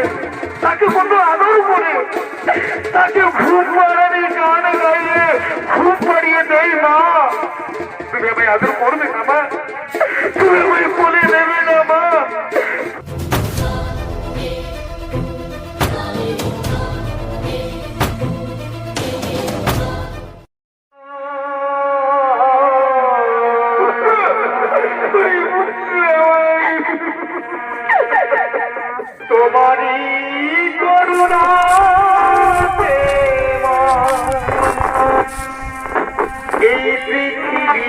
বলে তাকে কত আদর করে। তাকে ঘুম মারানি গান গাইলে ঘুম পাড়িয়ে দেয় মা। তুমি আমি আদর করবে না তোমারই করুণা এই পৃথিবী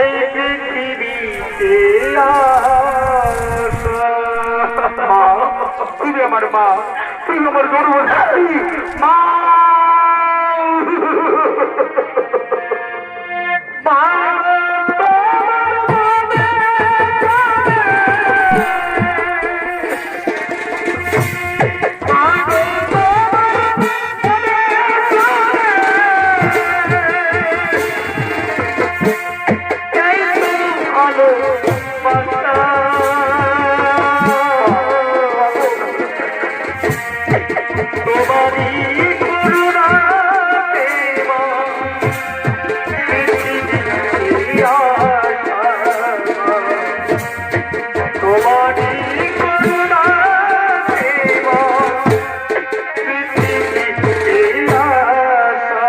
এই পৃথিবীতে তুমি আমার মা তুমি আমার গর্বধারী মা মা।